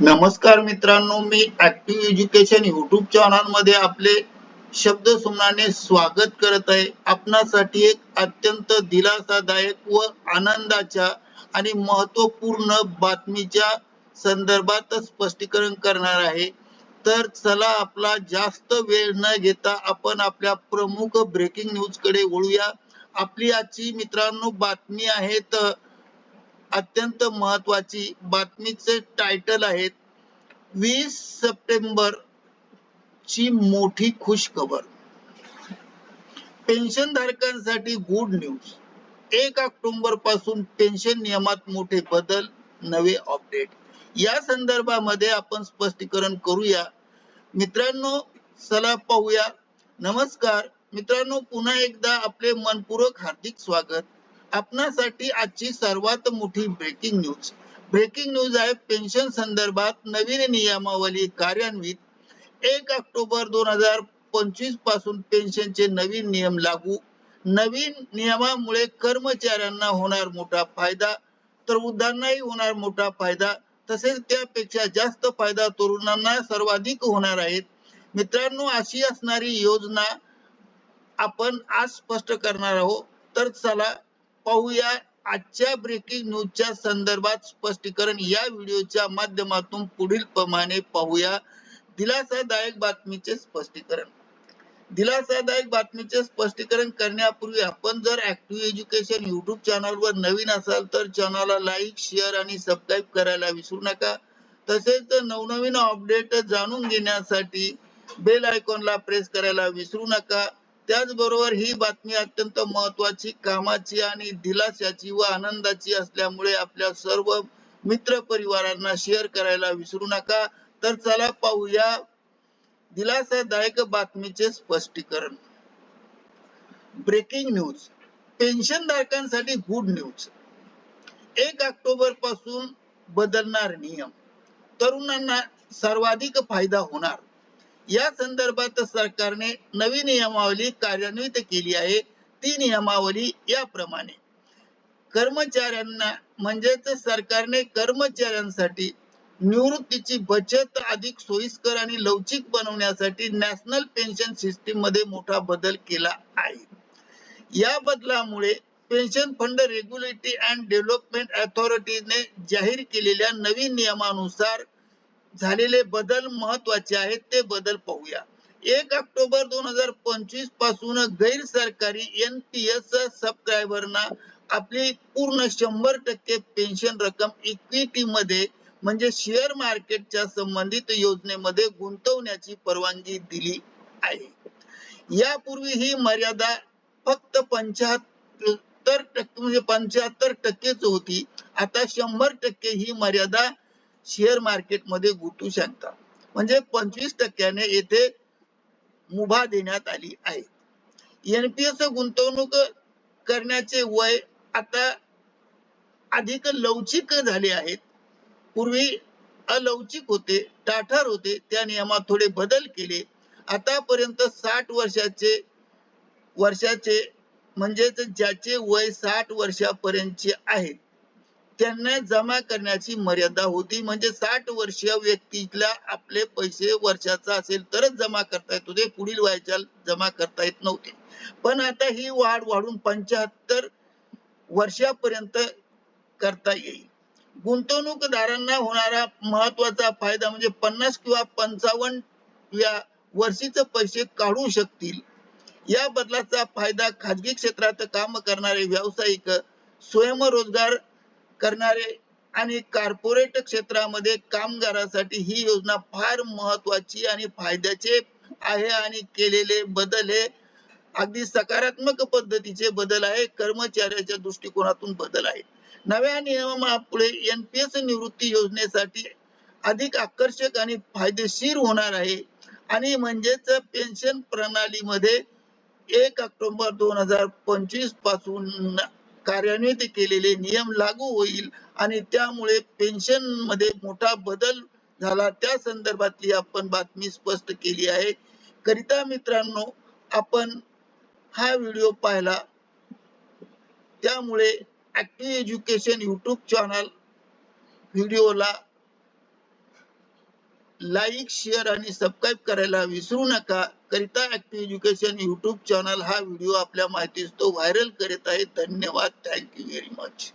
नमस्कार मित्रांनो मी ऍक्टिव्ह एज्युकेशन युट्यूब चॅनलमध्ये आपले शब्द सुमनाने स्वागत करत आहे. आपणासाठी एक अत्यंत दिलासादायक व आनंदाच्या आणि महत्त्वपूर्ण बातमीच्या संदर्भात स्पष्टीकरण करणार आहे. तर चला आपला जास्त वेळ न घेता आपण आपल्या प्रमुख ब्रेकिंग न्यूजकडे वळूया. आपली आजची मित्रांनो बातमी आहे तर अत्यंत महत्वाची बातमीचे टायटल आहेत वीस सप्टेंबर ची मोठी खुश खबर पेन्शन धारकांसाठी गुड न्यूज एक ऑक्टोबरपासून पेन्शन नियमात मोठे बदल नवे अपडेट. या संदर्भामध्ये आपण स्पष्टीकरण करूया. मित्रांनो चला पाहूया. नमस्कार. मित्रांनो पुन्हा एकदा आपले मनपूर्वक हार्दिक स्वागत. आपणासाठी आजची सर्वात मोठी ब्रेकिंग न्यूज ब्रेकिंग न्यूज आहे पेन्शन संदर्भात नवीन नियमावली कार्यान्वित. एक ऑक्टोबर दोन हजार पंचवीसपासून पेन्शनचे नवीन नियम लागू. नवीन नियमामुळे कर्मचाऱ्यांना होणार मोठा फायदा तर वृद्धांनाही होणार मोठा फायदा. तसेच त्यापेक्षा जास्त फायदा तरुणांना सर्वाधिक होणार आहेत मित्रांनो अशी असणारी योजना आपण आज स्पष्ट करणार आहोत. तर चला पाहूया आजच्या ब्रेकिंग न्यूजच्या संदर्भात स्पष्टीकरण. या व्हिडिओच्या माध्यमातून पुढील प्रमाणे पाहूया. दिलासादायक बातमीचे स्पष्टीकरण. दिलासादायक बातमीचे स्पष्टीकरण करण्यापूर्वी आपण जर ऍक्टिव्ह एज्युकेशन युट्यूब चॅनल वर नवीन असाल तर चॅनलला लाईक शेअर आणि सबस्क्राईब करायला विसरू नका. तसेच नवनवीन अपडेट जाणून घेण्यासाठी बेल आयकॉनला प्रेस करायला विसरू नका. त्याचबरोबर ही बातमी अत्यंत महत्वाची कामाची आणि दिलासाची व आनंदाची असल्यामुळे आपल्या सर्व मित्र परिवारांना शेअर करायला विसरू नका. तर चला पाहूया दिलासादायक बातमीचे स्पष्टीकरण. ब्रेकिंग न्यूज पेन्शन धारकांसाठी गुड न्यूज एक ऑक्टोबरपासून बदलणार नियम. तरुणांना सर्वाधिक फायदा होणार. या संदर्भात सरकारने नवी नियमावली कार्यान्वित केली आहे. ती नियमावली याप्रमाणे. कर्मचाऱ्यांना म्हणजेच सरकारने कर्मचाऱ्यांसाठी निवृत्तीची बचत अधिक सोयीस्कर आणि लवचिक बनवण्यासाठी नॅशनल पेन्शन सिस्टीममध्ये मोठा बदल केला आहे. या बदलामुळे pension fund regulatory and development अथॉरिटीने जाहीर केलेल्या नवीन नियमानुसार झालेले बदल महत्त्वाचे आहेत ते बदल पाहूया. एक ऑक्टोबर दोन हजार पंचवीसपासून गैर सरकारी एन पी एस सबस्क्रायबरना आपली पूर्ण शंभर टक्के पेन्शन रक्कम इक्विटी मध्ये म्हणजे शेअर मार्केटच्या संबंधित योजनेमध्ये गुंतवण्याची परवानगी दिली आहे. यापूर्वी ही मर्यादा फक्त पंच्याहत्तर टक्के म्हणजे पंच्याहत्तर टक्केच होती. आता शंभर टक्के ही मर्यादा शेअर मार्केटमध्ये गुंतू शकता. म्हणजे पंचवीस टक्क्याने येथे मुभा देण्यात आली आहे. एनपीएस गुंतवणूक करण्याचे वय आता अधिक लवचिक झाले आहेत. पूर्वी अलवचिक होते टाठार होते त्या नियमात थोडे बदल केले. आतापर्यंत साठ वर्षाचे वर्षाचे म्हणजेच ज्याचे वय साठ वर्षापर्यंतचे आहेत. त्यांना जमा करण्याची मर्यादा होती. म्हणजे साठ वर्षीय व्यक्तीला आपले पैसे वर्षाचा असेल तरच जमा करता येत होते. पुढील वयाच्या जमा करता येत नव्हते. पण आता ही वाढ वाढून पंच्याहत्तर वर्षापर्यंत करता येईल. गुंतवणूकदारांना होणारा महत्त्वाचा फायदा म्हणजे पन्नास किंवा पंचावन्न या वर्षीचे पैसे काढू शकतील. या बदलाचा फायदा खाजगी क्षेत्रात काम करणारे व्यावसायिक स्वयंरोजगार करणारे आणि कार्पोरेट क्षेत्रामध्ये कामगारासाठी ही योजना फार महत्वाची आणि फायद्याचे आहे आणि केलेले बदल हे अगदी सकारात्मक पद्धतीचे बदल आहे. कर्मचाऱ्याच्या दृष्टिकोनातून बदल आहे. नव्या नियमापुढे एनपीएस निवृत्ती योजनेसाठी अधिक आकर्षक आणि फायदेशीर होणार आहे. आणि म्हणजेच पेन्शन प्रणालीमध्ये एक ऑक्टोबर दोन हजार पंचवीसपासून कार्यान्वित केलेले नियम लागू होईल आणि त्यामुळे पेन्शनमध्ये मोठा बदल झाला. त्या संदर्भातली आपण बातमी स्पष्ट केली आहे. करिता मित्रांनो आपण हा व्हिडिओ पाहिला. त्यामुळे ऍक्टिव्ह एज्युकेशन युट्यूब चॅनल व्हिडिओला लाईक शेअर आणि सबस्क्राईब करायला विसरू नका. करिता ऍक्टिव्ह एज्युकेशन युट्यूब चॅनल हा व्हिडिओ आपल्या माहितीस तो व्हायरल करीत आहे. धन्यवाद. Thank you very much